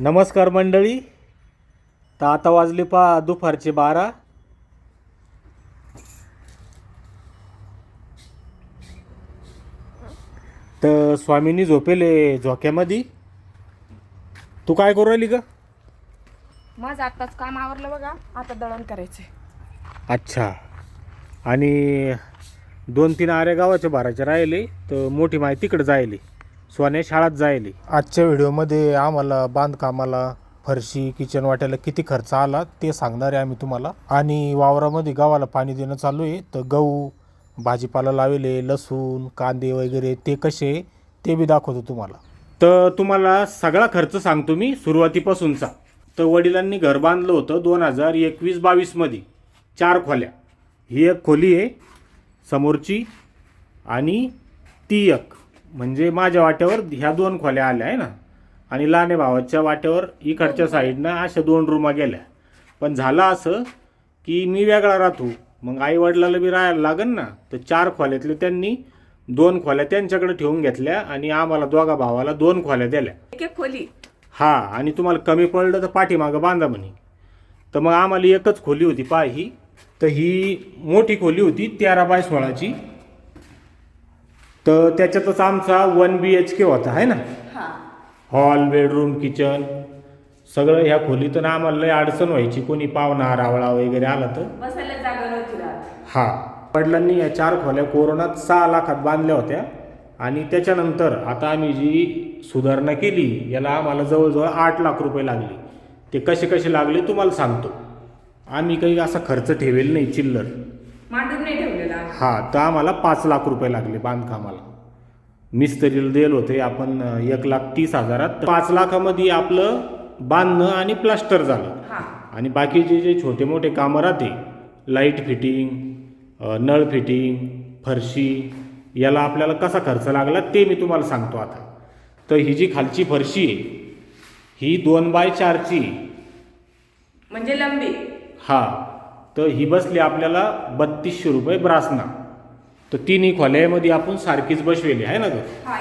नमस्कार मंडळी. तर आता वाजले पा दुपारचे बारा. तर स्वामींनी झोपेले झोक्यामध्ये. तू काय करू राहिली का माझं आत्ताच काम आवरलं बघा. आता दळण करायचंय. अच्छा. आणि दोन तीन आऱ्या गावाच्या भाराचे राहिले तर मोठी माहिती तिकडे जायली. सोन्या शाळात जायली. आजच्या व्हिडिओमध्ये आम्हाला बांधकामाला फरशी किचन वाट्याला किती खर्च आला ते सांगणार आहे आम्ही तुम्हाला. आणि वावरामध्ये गावाला पाणी देणं चालू आहे तर गहू भाजीपाला लावले लसूण कांदे वगैरे ते कसे ते बी दाखवतो तुम्हाला. तर तुम्हाला सगळा खर्च सांगतो मी सुरुवातीपासूनचा. तर वडिलांनी घर बांधलं होतं दोन हजार एकवीस बावीसमध्ये चार खोल्या. ही एक खोली आहे समोरची आणि ती एक. म्हणजे माझ्या वाट्यावर ह्या दोन खोल्या आल्या आहे ना? आणि लहाने भावाच्या वाट्यावर इकडच्या साईडनं अशा दोन रूमा गेल्या. पण झालं असं की मी वेगळा राहतो. मग आई वडिलाला बी राहायला लागन ना तर चार खोल्यातले त्यांनी दोन खोल्या त्यांच्याकडे ठेवून घेतल्या आणि आम्हाला दोघा भावाला दोन खोल्या दिल्या. एक एक खोली. हा आणि तुम्हाला कमी पडलं तर पाठीमागं बांधा म्हणे. तर मग आम्हाला एकच खोली होती पहा ही. तर ही मोठी खोली होती तेरा बाय सोळाची. तर त्याच्यातच आमचा वन बी एच के होता आहे ना? हा. हॉल बेडरूम किचन सगळं ह्या खोलीतून आम्हाला लय अडचण व्हायची. कोणी पाहुणा रावळा वगैरे आला तर. हा. वडिलांनी या चार खोल्या कोरोनात सहा लाखात बांधल्या होत्या. आणि त्याच्यानंतर आता आम्ही जी सुधारणा केली याला आम्हाला जवळजवळ आठ लाख रुपये लागले. ते कसे कसे लागले तुम्हाला सांगतो. आम्ही काही असा खर्च ठेवेल नाही चिल्लर. मांडून नाही. हा तर आम्हाला पाच लाख रुपये लागले बांधकामाला. मिस्त्रीला दिलं होते आपण एक लाख तीस हजारात. तर पाच लाखामध्ये आपलं बांधणं आणि प्लास्टर झालं. आणि बाकीचे जे छोटे मोठे कामं राहते लाइट फिटिंग नळ फिटिंग फरशी याला आपल्याला कसा खर्च लागला ते मी तुम्हाला सांगतो आता. तर ही जी खालची फरशी आहे ही दोन बाय चारची. म्हणजे लंबी. हा. तर ही बसली आपल्याला बत्तीसशे रुपये ब्रासना. तर तिन्ही खोल्यामध्ये आपण सारखीच बसवेली आहे ना ग? हा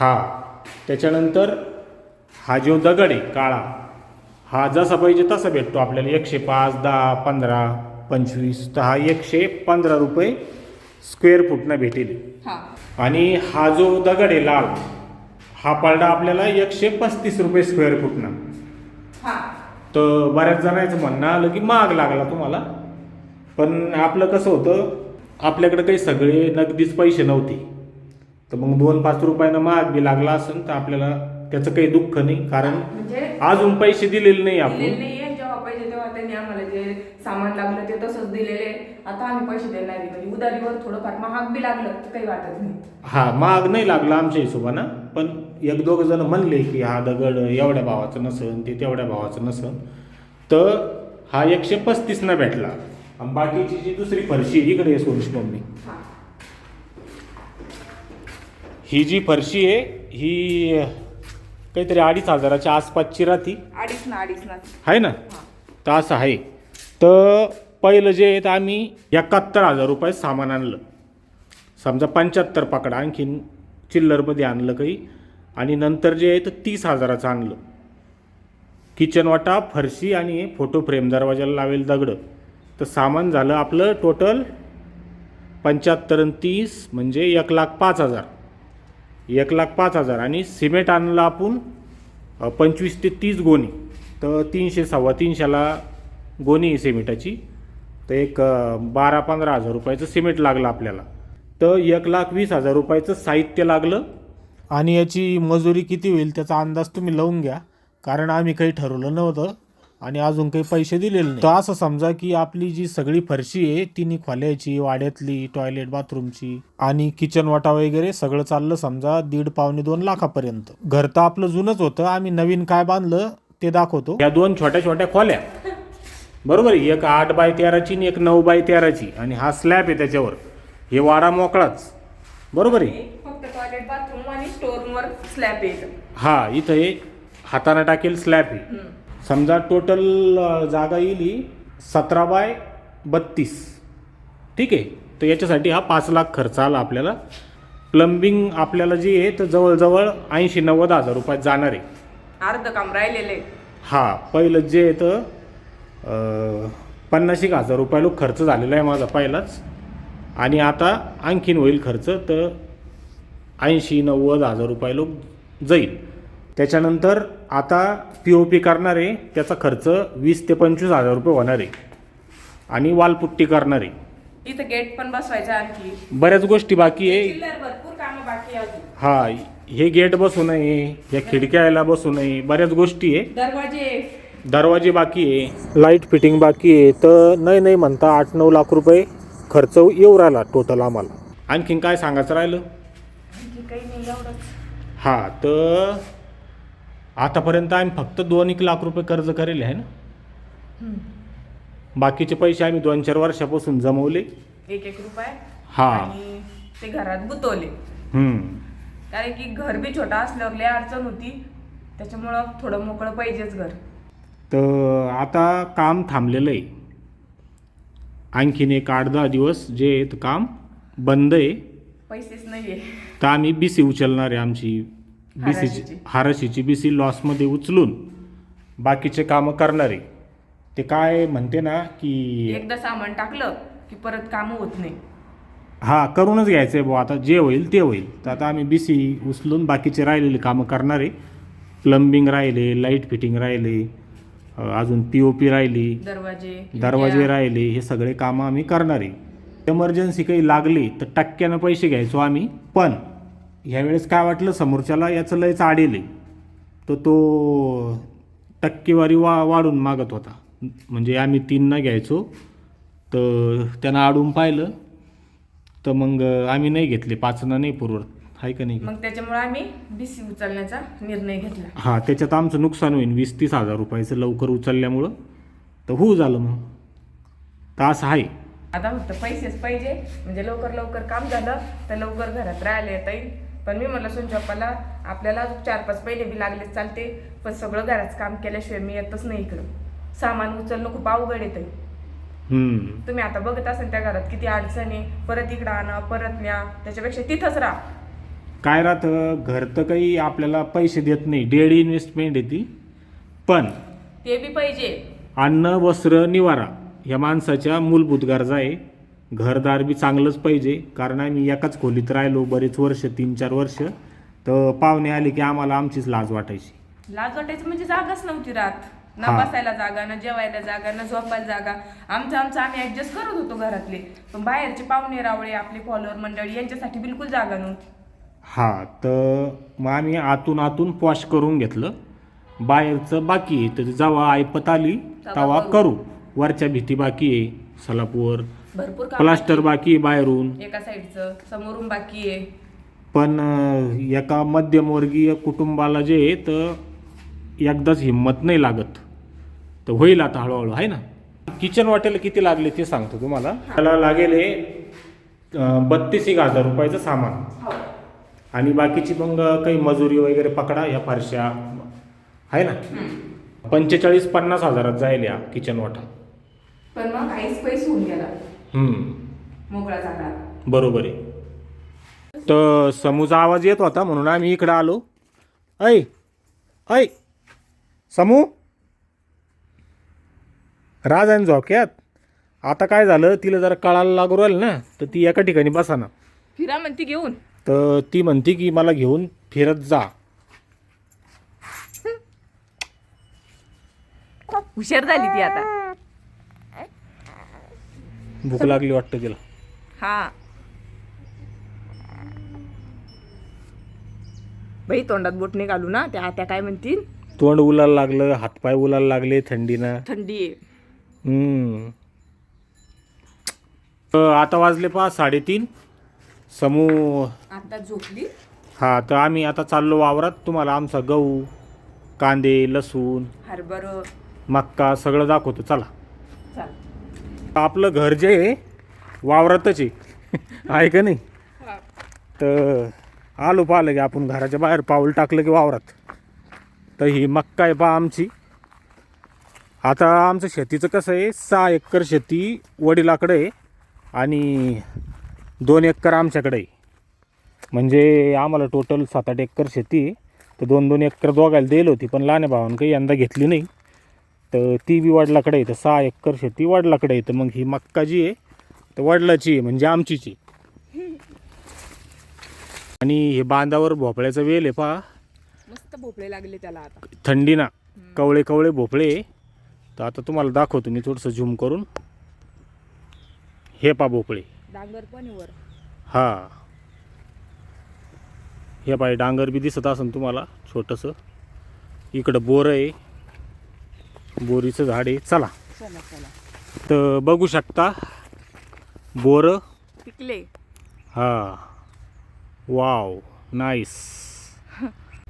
हा. त्याच्यानंतर हा जो दगड आहे काळा हा जसा पाहिजे तसा भेटतो आपल्याला. एकशे पाच दहा पंधरा पंचवीस तर हा एकशे पंधरा रुपये स्क्वेअर फुटनं भेटेल. हा. आणि हा जो दगड आहे लाल हा पडला आपल्याला एकशे पस्तीस रुपये स्क्वेअर फुटनं. तर बऱ्याच जणांचं म्हणणं आलं की महाग लागला तुम्हाला. पण आपलं कसं होतं आपल्याकडे काही सगळे नगदीच पैसे नव्हते. तर मग दोन पाच रुपयानं महाग बी लागला असेल तर आपल्याला त्याचं काही दुःख नाही. कारण म्हणजे अजून पैसे दिलेले नाही आपण. पाहिजे तेव्हा त्यांनी आम्हाला जे सामान लागलं ते तसंच दिलेले. आता आम्ही पैसे देणार नाही म्हणजे उधारीवर थोडंफार महाग बी लागलं तर काही वाटत नाही. हा महाग नाही लागला आमच्या हिशोबानं. पण एक दोघं जण म्हणले की हा दगड एवढ्या भावाचं नसन ते तेवढ्या भावाचं नसन. तर हा एकशे पस्तीसनं भेटला. आणि बाकीची जी दुसरी फरशी इकडे आहे सोनुष मम्मी. हा. जी फरशी आहे ही काहीतरी अडीच हजाराच्या आसपासची राहती. अडीच ना अडीच ना. आहे ना? तर असं आहे. तर पहिलं जे आहे तर आम्ही एकाहत्तर हजार रुपये सामान आणलं. समजा पंच्याहत्तर पकडा आणखीन चिल्लरमध्ये आणलं काही. आणि नंतर जे आहे तर तीस हजाराचं आणलं. किचन वाटा फरशी आणि फोटो फ्रेम दरवाजाला लावेल दगडं. तर सामान झालं आपलं टोटल पंच्याहत्तर तीस म्हणजे एक लाख पाच हजार. एक लाख पाच हजार. आणि सिमेंट आणलं आपण पंचवीस ते तीस गोणी. तर तीनशे सव्वा तीनशेला गोणी आहे सिमेंटाची. तर एक बारा पंधरा हजार रुपयाचं सिमेंट लागलं आपल्याला. तर एक लाख वीस हजार रुपयाचं साहित्य लागलं. आणि याची मजुरी किती होईल त्याचा अंदाज तुम्ही लावून घ्या. कारण आम्ही काही ठरवलं नव्हतं आणि अजून काही पैसे दिलेले नाही. तर असं समजा की आपली जी सगळी फरशी आहे तिन्ही खोल्याची वाड्यातली टॉयलेट बाथरूमची आणि किचन वाटा वगैरे सगळं चाललं समजा दीड पावणे दोन लाखापर्यंत. घर तर आपलं जुनंच होतं. आम्ही नवीन काय बांधलं ते दाखवतो. या दोन छोट्या छोट्या खोल्या. बरोबर आहे. एक आठ बाय तेराची आणि एक नऊ बाय तेराची. आणि हा स्लॅब आहे त्याच्यावर. हे वारा मोकळाच. बरोबर आहे. फक्त टॉयलेट बाथरूम आणि स्टोअरवर स्लॅब येतं हा इथं हे हाताने टाकेल स्लॅब आहे. समजा टोटल जागा येईल ही सतरा बाय बत्तीस. ठीक आहे? तर याच्यासाठी हा पाच लाख खर्च आला आपल्याला. प्लंबिंग आपल्याला जी आहे तर जवळजवळ ऐंशी नव्वद हजार रुपयात जाणार आहे. अर्ध काम राहिलेलं आहे. हा पहिलं जे येतं अं, पन्नास एक हजार रुपयाला खर्च झालेला आहे माझा पहिलाच. आणि आता आणखीन होईल खर्च तर ऐंशी नव्वद हजार रुपयाला जाईल. त्याच्यानंतर आता पी ओ पी करणार त्याचा खर्च वीस ते पंचवीस हजार रुपये होणार. आहे आणि वालपुट्टी करणार. आहे इथं गेट पण बसवायचं आणखी. बऱ्याच गोष्टी बाकी आहे. चिल्लर भरपूर कामं बाकी आहे अजून. हा हे गेट बसू नये या खिडक्याला बसू नये बऱ्याच गोष्टी आहे. दरवाजे. दरवाजे बाकी आहे लाइट फिटिंग बाकी आहे. तर नाही नाही म्हणता आठ नऊ लाख रुपये खर्च येऊ राहिला टोटल आम्हाला. आणखीन काय सांगायचं राहिलं? काही नाही एवढंच. हा तर आतापर्यंत आम्ही फक्त दोन एक लाख रुपये कर्ज करेल आहे ना? बाकीचे पैसे आम्ही दोन चार वर्षापासून जमवले. एक एक रुपये? हा. आणि ते घरात गुतवले. हम्म. कारण की घर बी छोटा असल्यावर लय अडचण होती. त्याच्यामुळं थोडं मोकळं पाहिजेच घर. तर आता काम थांबलेलं आहे. आणखीन एक आठ दहा दिवस जे आहे ते काम बंद आहे. पैसेच नाहीये. तर आम्ही बी सी उचलणार आहे आमची बी सीची हाराशीची. हाराशीची बी सी लॉसमध्ये उचलून बाकीचे कामं करणार आहे. ते काय म्हणते ना की एकदा सामान टाकलं की परत कामं होत नाही. हा करूनच घ्यायचं आहे बुवा. आता जे होईल ते होईल. तर आता आम्ही बी सी उचलून बाकीचे राहिलेले कामं करणार आहे. प्लंबिंग राहिले लाइट फिटिंग राहिले अ, अजून पी ओ पी राहिली दरवाजे दरवाजे खिडक्या. राहिले हे सगळे कामं आम्ही करणार आहे. एमर्जन्सी काही लागली तर टक्क्यानं पैसे घ्यायचो आम्ही. पण ह्यावेळेस काय वाटलं? समोरच्याला याचं लयच आडेल तर तो टक्केवारी वा वाढून मागत होता. म्हणजे आम्ही तीननं घ्यायचो. तर त्यानं आडून पाहिलं. तर मग आम्ही नाही घेतले. पाचनं नाही पुरवत. आहे का नाही? मग त्याच्यामुळे आम्ही बीसी उचलण्याचा निर्णय घेतला. हां त्याच्यात आमचं नुकसान होईल वीस तीस हजार रुपयाचं लवकर उचलल्यामुळं. तर होऊ झालं मग. तर असं आहे. आता फक्त पैसेच पाहिजे. म्हणजे लवकर लवकर काम झालं तर लवकर घरात राहायला येता येईल. पण मी म्हणलं सोनचप्पाला आपल्याला चार पाच पहिले बी लागले चालते. पण सगळं घराचं काम केल्याशिवाय मी येतच नाही इकडं. सामान उचलणं खूप अवघड येतं. तुम्ही आता बघत असाल त्या घरात किती अडचणी परत इकडं आणा परत न्या. त्याच्यापेक्षा तिथंच राहा. काय राहतं? घर तर काही आपल्याला पैसे देत नाही. डेड इन्व्हेस्टमेंट आहे ती. पण ते बी पाहिजे. अन्न वस्त्र निवारा. ह्या माणसाच्या मूलभूत गरजा आहे. घरदार बी चांगलंच पाहिजे. कारण आम्ही एकाच खोलीत राहिलो बरेच वर्ष तीन चार वर्ष. तर पाहुणे आले की आम्हाला आमचीच लाज वाटायची. लाज वाटायचं म्हणजे जागाच नव्हती राहत ना हा. बसायला जागा ना जेवायला जागा ना झोपायला जागा. आमचं आमचं आम्ही ऍडजस्ट करत होतो घरातले. पण बाहेरचे पाहुणे रावळे आपले फॉलोअर मंडळी यांच्यासाठी बिलकुल जागा नव्हती. हां तर मग आम्ही आतून आतून पॉश करून घेतलं. बाहेरचं बाकी आहे. तर जेव्हा ऐपत आली तेव्हा तेव्हा करू. वरच्या भीती बाकी आहे भरपूर काम प्लास्टर बाकी आहे बाहेरून. एका साईडचं समोरून बाकी आहे. पण अं, एका मध्यमवर्गीय कुटुंबाला जे आहे तर एकदाच हिंमत नाही लागत. तर होईल आता हळूहळू आहे ना? किचन वाटेल किती लागले ते सांगतो तुम्हाला. त्याला लागेल हे, बत्तीस एक हजार रुपयाचं सामान. हो. आणि बाकीची मग काही मजुरी वगैरे पकडा या फारशा. आहे ना? पंचेचाळीस पन्नास हजारात जाईल या किचन वाटा. पण मग काहीच पैसे होऊन गेला. हम्म. मोकळा जागा बरोबर आहे. तर समूचा आवाज येत होता म्हणून आम्ही इकडं आलो. ऐ ऐ समू. राज आणि झोक्यात. आता काय झालं तिला जरा कळायला लागू राहिलं ना तर ती एका ठिकाणी बसा ना फिरा म्हणती घेऊन. तर ती म्हणते की मला घेऊन फिरत जा. हुशार झाली ती आता. भूक लागली वाटतं तिला. हा. बाई तोंडात बोटणे घालू ना त्या त्या काय म्हणतील? तोंड उलायला लागलं हातपाय उलायला लागले थंडीनं. थंडी आहे. हम्म. तर आता वाजले पहा साडेतीन. समूह आता झोपली? हा तर आम्ही आता चाललो वावरात. तुम्हाला आमचा गहू कांदे लसूण हरभर. मक्का सगळं दाखवतो. चला. चाल आपलं घर जे आहे वावरातच आहे. आहे का नाही? तर आलो पाहिलं की आपण घराच्या बाहेर पाऊल टाकलं की वावरात. तर ही मक्का आहे पहा आमची. आता आमचं शेतीचं कसं आहे सहा एकर शेती वडिलाकडे आहे आणि दोन एकर आमच्याकडे आहे. म्हणजे आम्हाला टोटल सात आठ एकर शेती आहे. तर दोन दोन एकर दोघायला दिली होती पण लहान भावानं काही यंदा घेतली नाही. तर ती बी वडिलाकडे तर सहा एकर शेती वडिलाकडे तर मग ही मक्का जी आहे तर वडिलाची आहे म्हणजे आमचीच. आणि हे बांधावर भोपळ्याचा वेल आहे पहा. मस्त भोपळे लागले त्याला आता. थंडी ना कवळे कवळे भोपळे तर आता तुम्हाला दाखवतो मी थोडंसं झूम करून. हे पा भोपळे. डांगर पण वर. हा. हे पाय डांगर बी दिसत असेल तुम्हाला छोटंसं. इकडं बोरं आहे. बोरीचं झाड आहे. चला. चला चला. तर बघू शकता बोरं. पिकले. हा. वाव. नाईस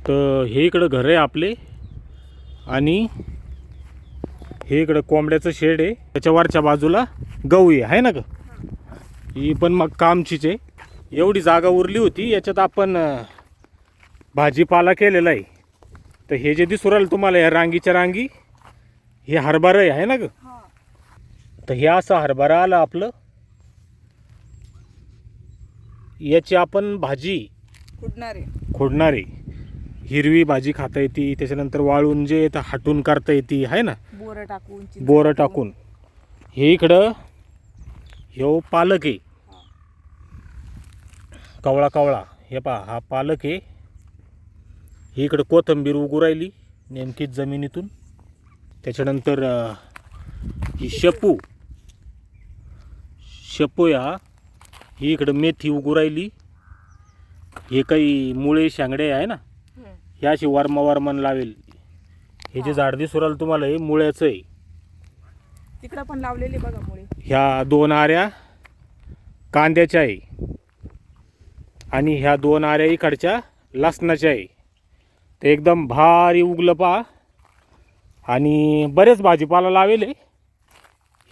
तर हे इकडं घर आहे आपले. आणि हे इकडं कोंबड्याचं शेड आहे. त्याच्या वरच्या बाजूला गहू आहे. आहे ना ग? ही पण मग कामचीच आहे. एवढी जागा उरली होती. याच्यात आपण अं, भाजीपाला केलेला आहे. तर हे जे दिसू राहिलं तुम्हाला या रांगीच्या रांगी हे हरभरा आहे ना ग? हा. तर हे असं हरभरा आलं आपलं. याची आपण भाजी आहे खोडणारी. हिरवी भाजी खाता येते त्याच्यानंतर वाळून जे येतं हाटून करता येते आहे ना? बोरं टाकून चिंच बोरं टाकून. हे इकडं ह्यो पालक आहे. कवळा कवळा. हे पहा हा पालक आहे. ही इकडं कोथंबीर उगू राहिली नेमकीच जमिनीतून. त्याच्यानंतर ही शेपू. शेपू या. ही इकडं मेथी उगू राहिली. हे काही मुळे शांगडे आहे ना? हम्म. हे अशी वर्मा वर्मन लावेल. हे जे झाड दिसू राहिलं तुम्हाला हे मुळ्याचं आहे. तिकडं पण लावलेले बघा मुळे. ह्या दोन आऱ्या कांद्याच्या आहे. आणि ह्या दोन आऱ्या इकडच्या लसणाच्या आहे. ते एकदम भारी उगलं पहा. आणि बरेच भाजीपाला लावेल आहे.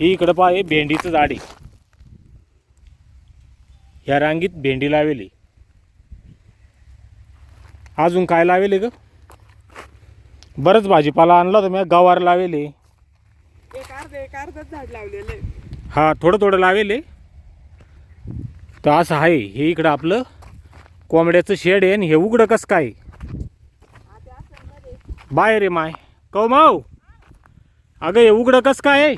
ही इकडं पहा हे भेंडीचं झाड आहे. ह्या रांगीत भेंडी लावेली अजून काय लावेले ग? बरंच भाजीपाला आणला होता मी गवार लावेले हा. थोडं थोडं लावेल. तर असं आहे हे इकडं आपलं कोंबड्याचं शेड आहे आणि हे उघडं कसं काय? बाहेर आहे माय. कौ माव अगं हे उघडं कसं काय आहे?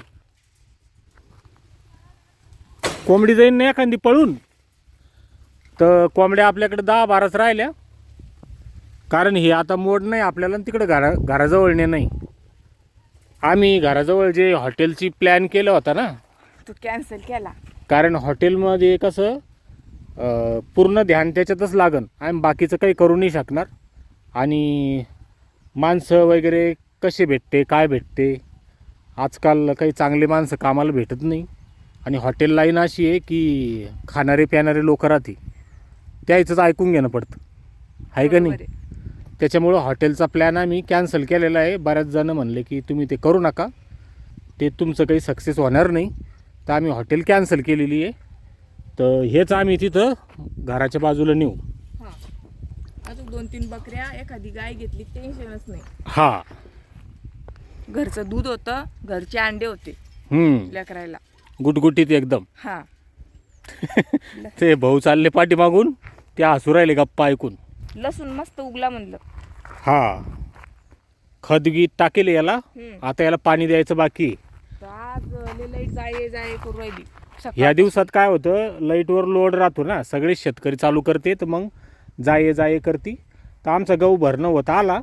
कोंबडी जाईन ना एखादी पळून. तर कोंबड्या आपल्याकडे दहा बाराच राहिल्या. कारण हे आता मोड नाही आपल्याला तिकडं घरा घराजवळ ने नाही. आम्ही घराजवळ जे हॉटेलची प्लॅन केलं होता ना तू कॅन्सल केला. कारण हॉटेलमध्ये कसं अं, पूर्ण ध्यान त्याच्यातच लागन. आम्ही बाकीचं काही करू नाही शकणार. आणि माणसं वगैरे कसे भेटते काय भेटते? आजकाल काही चांगले माणसं कामाला भेटत नाही. आणि हॉटेल लाईन अशी आहे की खाणारे प्याणारे लोक राहते त्याचं ऐकून घेणं पडतं. आहे का नाही. त्याच्यामुळं हॉटेलचा प्लॅन आम्ही कॅन्सल केलेला आहे. बऱ्याच जण म्हणले की तुम्ही ते करू नका. ते तुमचं काही सक्सेस होणार नाही. तर आम्ही हॉटेल कॅन्सल केलेली आहे. तर हेच आम्ही तिथं घराच्या बाजूला नेऊ. हा. अजून दोन तीन बकऱ्या एखादी गाय घेतली टेन्शनच नाही. हा. घरचं दूध होतं घरचे अंडे होते हम्म. लेकरायला. गुटगुटीत एकदम. हा. ते भाऊ चालले पाठीमागून ते हसू राहिले गप्पा ऐकून. लसूण मस्त उगला म्हणलं. हा. खत गीत टाकेल याला हम्म. आता याला पाणी द्यायचं बाकी. तर आज लय लाइट जाये जाये करू राहिली. सकाळ- ह्या दिवसात काय होतं लाईटवर लोड राहतो ना सगळे शेतकरी चालू करते तर मग जाये जाये करती. तर आमचा गहू भरणं होत आला.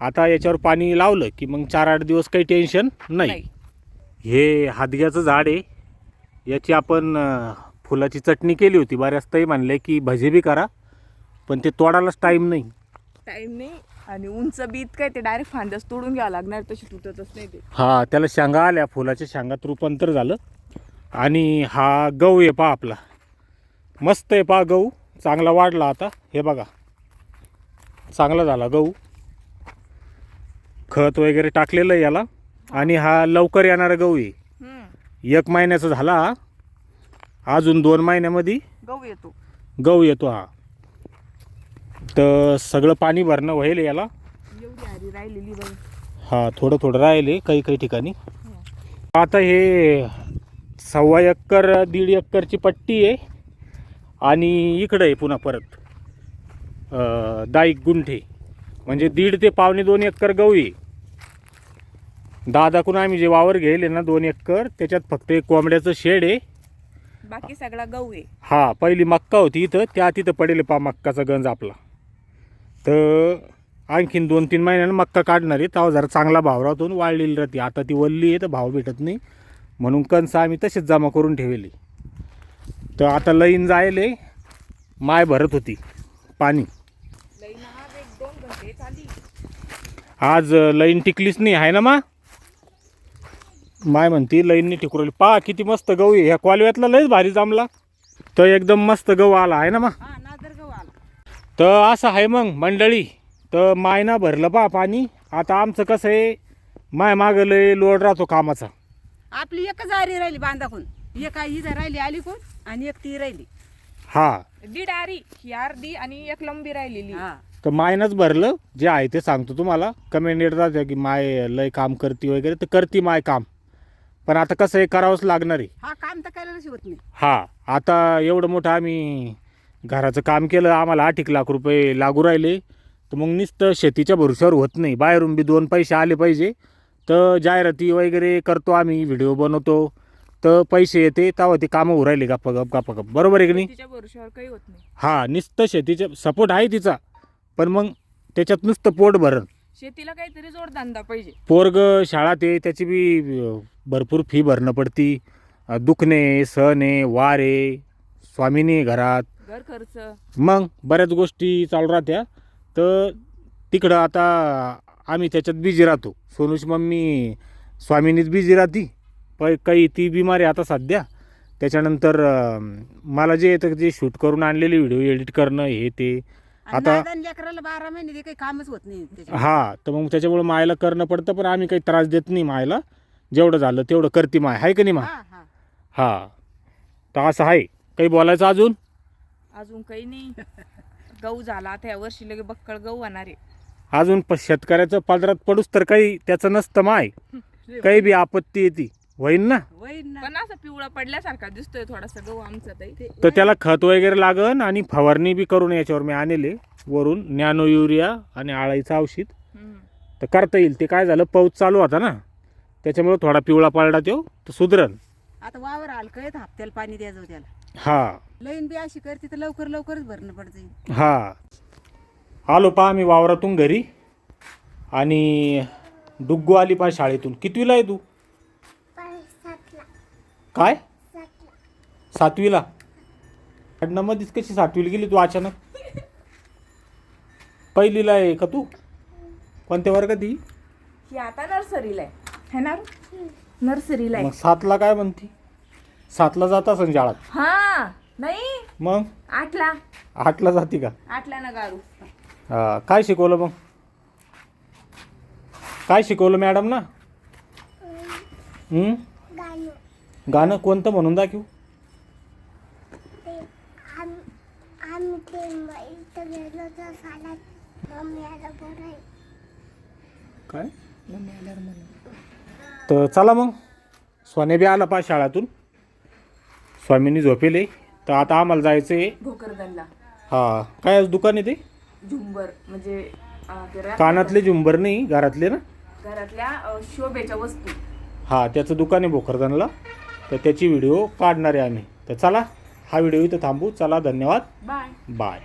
आता याच्यावर पाणी लावलं की मग चार आठ दिवस काही टेन्शन नाही. हे हादग्याचं झाड आहे. याची आपण फुलाची चटणी केली होती. बऱ्याच ताई म्हणले की भजे बी करा पण ते तोडायलाच टाईम नाही. टाइम नाही. आणि उंच बीत काय ते डायरेक्ट फांद्याच तोडून घ्यावं लागणार तशी तुटतच नाही ते. हा त्याला शेंगा आल्या. फुलाच्या शेंगात रूपांतर झालं. आणि हा गहू आहे पहा आपला. मस्त आहे पहा गहू. चांगला वाढला आता. हे बघा. चांगला झाला गहू. खत वगैरे टाकलेलं आहे याला. आणि हा लवकर येणारा गहू आहे. एक महिन्याचा झाला. हा. अजून दोन महिन्यामध्ये गहू येतो. गहू येतो हा. तर सगळं पाणी भरणं होईल याला. राहिलेली हा थोडं थोडं राहिले काही काही ठिकाणी. आता हे सव्वा एकर दीड एकरची पट्टी आहे. आणि इकडं आहे पुन्हा परत. एक गुंठे. म्हणजे दीड ते पावणे दोन एकर गहू आहे दादाकडून आम्ही जे वावर घेले ना दोन एकर त्याच्यात फक्त एक कोंबड्याचं शेड आहे. बाकी सगळा गहू आहे. हा पहिली मक्का होती इथं त्या तिथं पडेल पा मक्काचा गंज आपला. तर आणखीन दोन तीन महिन्यानं मक्का काढणार आहे तेव्हा जरा चांगला भाव राहतो वाळलेली राहते. आता ती वल्ली आहे तर भाव भेटत नाही. म्हणून कणसं आम्ही तसेच जमा करून ठेवली. तर आता लईन जायले माय भरत होती पाणी लई ना आज एक दोन घंटे चाली आज लईन टिकलीच नाही आहे ना मा? माय म्हणती लईननी टिकवली पा किती मस्त गहू आहे. ह्या कॉलव्यातला लयच भारी जमला. तर एकदम मस्त गहू आला आहे ना मा? हा नादर गहू आला. तर असं आहे मग मंडळी. तर मायना भरलं पा पाणी. आता आमचं कसं आहे माय मागं लय लोड राहतो कामाचा. आपली एकच आरी राहिली बांधाकून. एक आई इथं राहिली आली कोण आणि एक ती राहिली. हा. दीड आरी ही अर्धी आणि एक लंबी राहिलेली. हा. तर मायनंच भरलं जे आहे ते सांगतो तुम्हाला. कमेंट येत राहते की माय लय काम करते वगैरे तर करते माय काम. पण आता कसं आहे करावंच लागणार आहे. हा काम तर करायलाच होत नाही. हा आता एवढं मोठं आम्ही घराचं काम केलं आम्हाला आठ एक लाख रुपये लागू राहिले. तर मग नुसतं शेतीच्या भरोश्यावर होत नाही. बाहेरून बी दोन पैसे आले पाहिजे. तर जाहिराती वगैरे करतो आम्ही व्हिडिओ बनवतो. तर पैसे येते तेव्हा ते कामं होऊ राहिले गप्पा गप गप्पा गप बरोबर आहे की नाही? तिच्या भरोश्यावर काही होत नाही. हा नुसतं शेतीच्या सपोर्ट आहे तिचा. पण मग त्याच्यात नुसतं पोट भरण शेतीला काहीतरी जोडधंदा पाहिजे. पोरग शाळात आहे त्याची बी अं, भरपूर फी भरणं पडती. अं, दुखणे सण आहे वार आहे स्वामिनी घरात. घर खर्च. मग बऱ्याच गोष्टी चालू राहत्या. तर तिकडं आता आम्ही त्याच्यात बिझी राहतो. सोनूची मम्मी स्वामिनीच बिझी राहती. प काही ती बिमारी आता सध्या. त्याच्यानंतर अं, मला जे येतं जे शूट करून आणलेले व्हिडिओ एडिट करणं हे ते. आता- नादान लेकराला बारा महिने ते काही कामच होत नाही त्याच्यात. हा तर मग त्याच्यामुळे मायला करणं पडतं पण आम्ही काही त्रास देत नाही मायला. जेवढं झालं तेवढं करते माय. आहे का नाही माय? हा हा. हा. तर असं आहे. काही बोलायचं अजून? अजून काही नाही. गहू झाला आता या वर्षी लगे बक्कळ गहू होणार आहे. अजून प शेतकऱ्याचं पदरात पडूस तर काही त्याचं नसतं माय. काही बी आपत्ती येते. होईन ना? होईन ना. पण असं पिवळा पडल्यासारखा दिसतोय थोडासा गहू आमचा ताई. ते- तर त्याला खत वगैरे लागन आणि फवारणी बी करून याच्यावर मी आणले. वरून नॅनो युरिया आणि आळाईचं औषध. तर करता येईल. ते काय झालं? पाऊस चालू होता ना. त्याच्यामुळे थोडा पिवळा पडला तो तर सुधरण आता वावर हलकं येत हप्त्याला पाणी द्यायचं त्याला हा. लईन बी अशी करते तर लवकर लवकरच भरणं पडतं. हा. आलो पहा मी वावरातून घरी. आणि डुग्गू आली पहा शाळेतून. कितवीला आहे तू? काय? सातवीला. मध्येच कशी सातवीला गेली तू अचानक? पहिलीला आहे का तू? कोणत्या वर्गात ही ही आता नर्सरीला आहे. है ना? नर्सरीला आहे. मग सातला काय म्हणती? सातला जात असन शाळात हा नाही. मग? आठला. आठला जाती का? आठला ना गारू हा काय शिकवलं मग? काय शिकवलं मॅडम ना? हं? गाणं. कोणतं म्हणून दाखवू. ते आम- आम्ही ते म- इथं गेलो तर शाळेत मम्मी आला बरं काय? तर चला मग. सोने बी आला पा शाळातून. स्वामींनी झोपेले. तर आता आम्हाला जायचं आहे भोकरदनला. हा. काय आज दुकान आहे ते? झुंबर. म्हणजे अं, ते राहतात कानातले झुंबर नाही घरातले ना? घरातल्या अं, शोभेच्या वस्तू. हा त्याचं दुकान आहे भोकरदनला. तर त्याची व्हिडिओ काढणार आहे आम्ही. तर चला हा व्हिडिओ इथं थांबू. चला धन्यवाद. बाय. बाय.